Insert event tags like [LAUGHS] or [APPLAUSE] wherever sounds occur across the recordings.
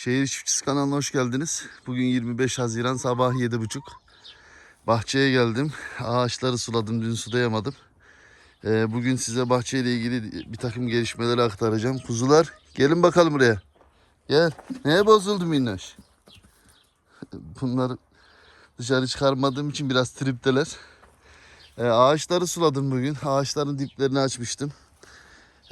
Şehir Çiftçisi kanalına hoş geldiniz. Bugün 25 Haziran sabah 7.30. Bahçeye geldim. Ağaçları suladım. Dün sulayamadım. Ee, bugün size bahçeyle ilgili bir takım gelişmeleri aktaracağım. Kuzular gelin bakalım buraya. Gel. Neye bozuldu minnoş? Bunları dışarı çıkarmadığım için biraz tripteler. Ee, ağaçları suladım bugün. Ağaçların diplerini açmıştım.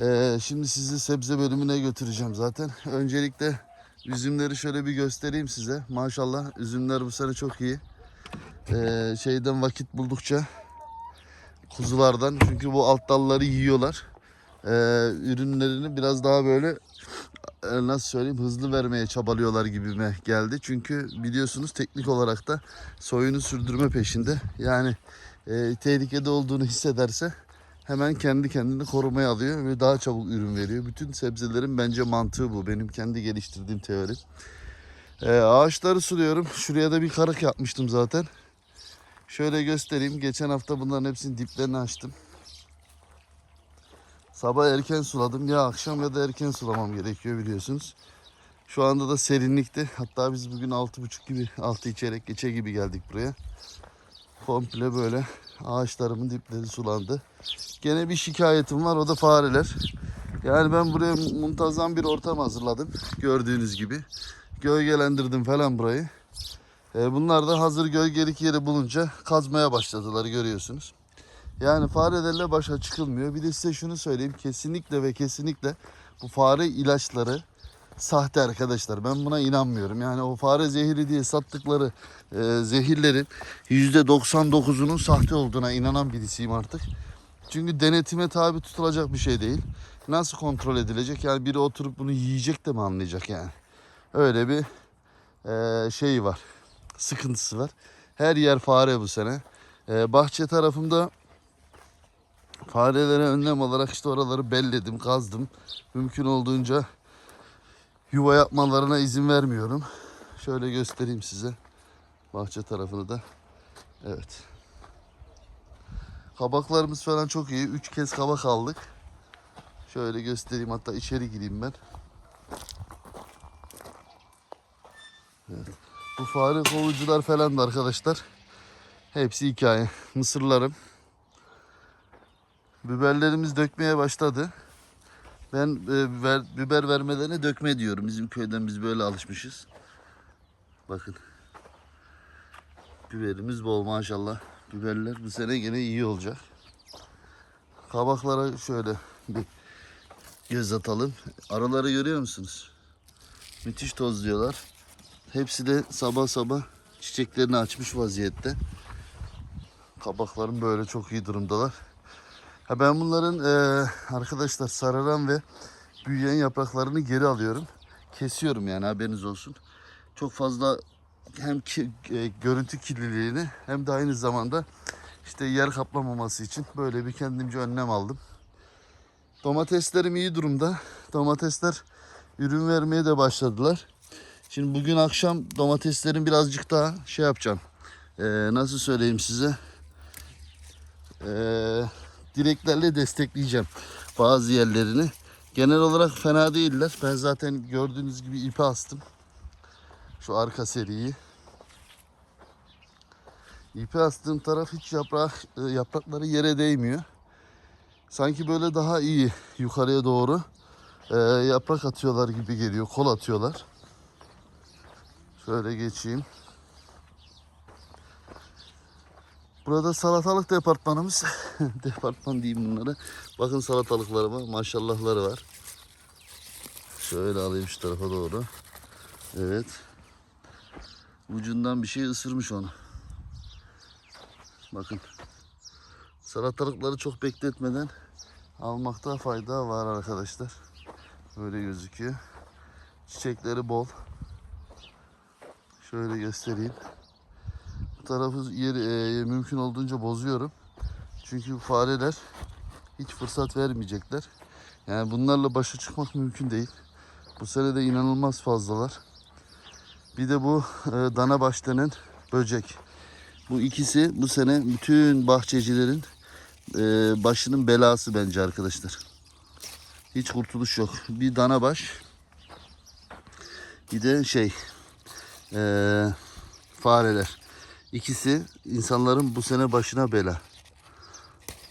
Ee, şimdi sizi sebze bölümüne götüreceğim zaten. Öncelikle üzümleri şöyle bir göstereyim size. Maşallah üzümler bu sene çok iyi. Ee, şeyden vakit buldukça kuzulardan çünkü bu alt dalları yiyorlar. Ee, ürünlerini biraz daha böyle e, nasıl söyleyeyim hızlı vermeye çabalıyorlar gibime geldi. Çünkü biliyorsunuz teknik olarak da soyunu sürdürme peşinde. Yani e, tehlikede olduğunu hissederse hemen kendi kendini korumaya alıyor ve daha çabuk ürün veriyor. Bütün sebzelerin bence mantığı bu. Benim kendi geliştirdiğim teori. Ee, ağaçları suluyorum. Şuraya da bir karık yapmıştım zaten. Şöyle göstereyim. Geçen hafta bunların hepsinin diplerini açtım. Sabah erken suladım. Ya akşam ya da erken sulamam gerekiyor biliyorsunuz. Şu anda da serinlikti. Hatta biz bugün 6.30 gibi, 6 içerek geçe gibi geldik buraya. Komple böyle ağaçlarımın dipleri sulandı. Gene bir şikayetim var o da fareler. Yani ben buraya muntazam bir ortam hazırladım. Gördüğünüz gibi. Gölgelendirdim falan burayı. E, bunlar da hazır gölgelik yeri bulunca kazmaya başladılar görüyorsunuz. Yani farelerle başa çıkılmıyor. Bir de size şunu söyleyeyim. Kesinlikle ve kesinlikle bu fare ilaçları sahte arkadaşlar. Ben buna inanmıyorum. Yani o fare zehiri diye sattıkları e, zehirlerin %99'unun sahte olduğuna inanan birisiyim artık. Çünkü denetime tabi tutulacak bir şey değil. Nasıl kontrol edilecek? Yani biri oturup bunu yiyecek de mi anlayacak yani? Öyle bir e, şey var. Sıkıntısı var. Her yer fare bu sene. E, bahçe tarafımda farelere önlem olarak işte oraları belledim, kazdım. Mümkün olduğunca yuva yapmalarına izin vermiyorum. Şöyle göstereyim size. Bahçe tarafını da. Evet. Kabaklarımız falan çok iyi. Üç kez kabak aldık. Şöyle göstereyim hatta içeri gireyim ben. Evet. Bu fare kovucular falan da arkadaşlar. Hepsi hikaye. Mısırlarım. Biberlerimiz dökmeye başladı. Ben e, biber, biber vermelerine dökme diyorum. Bizim köyden biz böyle alışmışız. Bakın. Biberimiz bol maşallah. Biberler bu sene gene iyi olacak. Kabaklara şöyle bir göz atalım. Araları görüyor musunuz? Müthiş tozluyorlar. Hepsi de sabah sabah çiçeklerini açmış vaziyette. Kabaklarım böyle çok iyi durumdalar. Ha ben bunların eee, arkadaşlar sararan ve büyüyen yapraklarını geri alıyorum. Kesiyorum yani haberiniz olsun. Çok fazla hem ki, e, görüntü kirliliğini hem de aynı zamanda işte yer kaplamaması için böyle bir kendimce önlem aldım. Domateslerim iyi durumda. Domatesler ürün vermeye de başladılar. Şimdi bugün akşam domateslerin birazcık daha şey yapacağım. Ee, nasıl söyleyeyim size? Ee, direklerle destekleyeceğim bazı yerlerini. Genel olarak fena değiller. Ben zaten gördüğünüz gibi ipi astım. Şu arka seriyi. İpi astığım taraf hiç yaprak e, yaprakları yere değmiyor. Sanki böyle daha iyi yukarıya doğru e, yaprak atıyorlar gibi geliyor. Kol atıyorlar. Şöyle geçeyim. Burada salatalık departmanımız. [LAUGHS] Departman diyeyim bunlara. Bakın salatalıkları var. Maşallahları var. Şöyle alayım şu tarafa doğru. Evet. Ucundan bir şey ısırmış onu. Bakın. Salatalıkları çok bekletmeden almakta fayda var arkadaşlar. Böyle gözüküyor. Çiçekleri bol. Şöyle göstereyim. Tarafı yeri, e, mümkün olduğunca bozuyorum. Çünkü fareler hiç fırsat vermeyecekler. Yani bunlarla başa çıkmak mümkün değil. Bu sene de inanılmaz fazlalar. Bir de bu e, dana baş böcek. Bu ikisi bu sene bütün bahçecilerin e, başının belası bence arkadaşlar. Hiç kurtuluş yok. Bir dana baş, Bir de şey eee, fareler. İkisi insanların bu sene başına bela.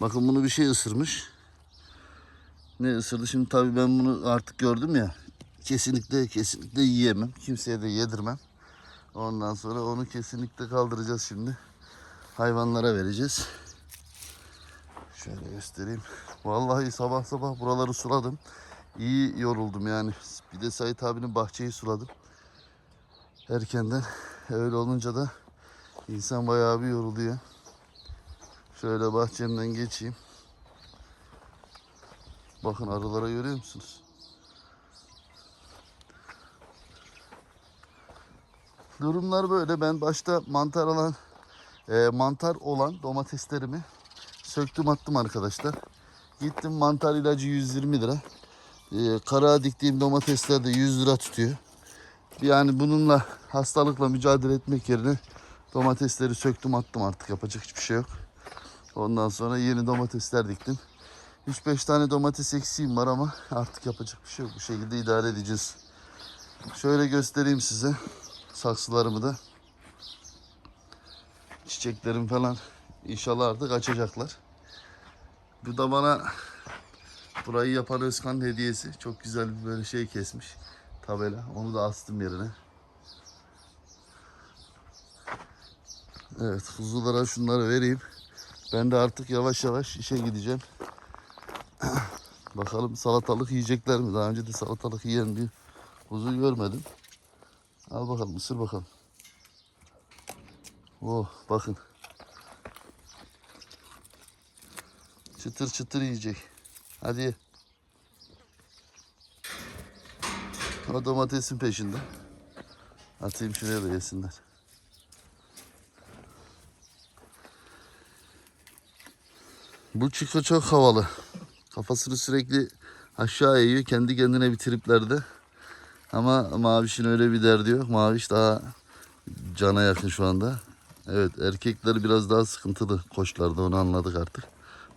Bakın bunu bir şey ısırmış. Ne ısırdı? Şimdi tabii ben bunu artık gördüm ya. Kesinlikle kesinlikle yiyemem. Kimseye de yedirmem. Ondan sonra onu kesinlikle kaldıracağız şimdi. Hayvanlara vereceğiz. Şöyle göstereyim. Vallahi sabah sabah buraları suladım. İyi yoruldum yani. Bir de Sait abinin bahçeyi suladım. Erkenden. Öyle olunca da insan bayağı bir yoruluyor. Şöyle bahçemden geçeyim. Bakın arılara görüyor musunuz? Durumlar böyle. Ben başta mantar alan e, mantar olan domateslerimi söktüm attım arkadaşlar. Gittim mantar ilacı 120 lira. E, kara diktiğim domatesler de 100 lira tutuyor. Yani bununla hastalıkla mücadele etmek yerine domatesleri söktüm attım artık yapacak hiçbir şey yok. Ondan sonra yeni domatesler diktim. 3-5 tane domates eksiğim var ama artık yapacak bir şey yok. Bu şekilde idare edeceğiz. Şöyle göstereyim size saksılarımı da. Çiçeklerim falan inşallah artık açacaklar. Bu da bana burayı yapan Özkan hediyesi. Çok güzel bir böyle şey kesmiş. Tabela. Onu da astım yerine. Evet kuzulara şunları vereyim. Ben de artık yavaş yavaş işe gideceğim. [CLEARS THROAT] Bakalım salatalık yiyecekler mi? Daha önce de salatalık yiyen bir kuzu görmedim. Al bakalım ısır bakalım. Oh bakın. Çıtır çıtır yiyecek. Hadi ye. O domatesin peşinde. Atayım şuraya da yesinler. Bu Çiko çok havalı. Kafasını sürekli aşağı eğiyor. Kendi kendine bir. Ama Maviş'in öyle bir derdi yok. Maviş daha cana yakın şu anda. Evet erkekler biraz daha sıkıntılı koçlarda onu anladık artık.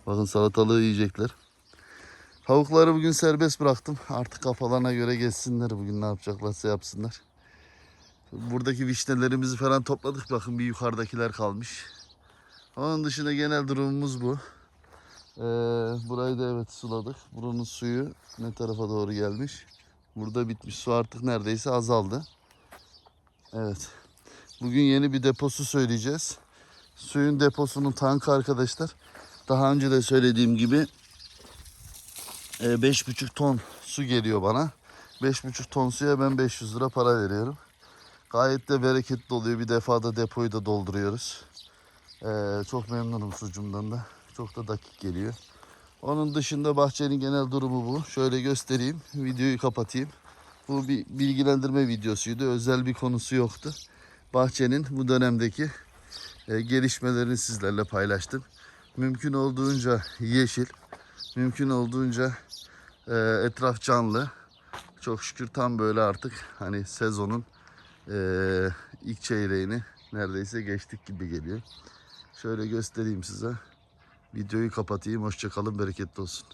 Bakın salatalığı yiyecekler. Tavukları bugün serbest bıraktım. Artık kafalarına göre geçsinler. Bugün ne yapacaklarsa yapsınlar. Buradaki vişnelerimizi falan topladık. Bakın bir yukarıdakiler kalmış. Onun dışında genel durumumuz bu. Ee, burayı da evet suladık. Buranın suyu ne tarafa doğru gelmiş. Burada bitmiş. Su artık neredeyse azaldı. Evet. Bugün yeni bir deposu söyleyeceğiz. Suyun deposunun tankı arkadaşlar. Daha önce de söylediğim gibi e, 5,5 ton su geliyor bana. 5,5 ton suya ben 500 lira para veriyorum. Gayet de bereketli oluyor. Bir defada depoyu da dolduruyoruz. Ee, çok memnunum sucumdan da. Çok da dakik geliyor. Onun dışında bahçenin genel durumu bu. Şöyle göstereyim. Videoyu kapatayım. Bu bir bilgilendirme videosuydu. Özel bir konusu yoktu. Bahçenin bu dönemdeki e, gelişmelerini sizlerle paylaştım. Mümkün olduğunca yeşil, mümkün olduğunca e, etraf canlı. Çok şükür tam böyle artık hani sezonun e, ilk çeyreğini neredeyse geçtik gibi geliyor. Şöyle göstereyim size. Videoyu kapatayım. Hoşçakalın. Bereketli olsun.